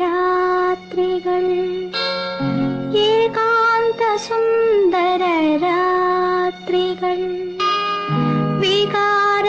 രാത്രികൾ ഏകാന്ത സുന്ദര രാത്രികൾ വികാര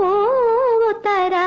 పోతరా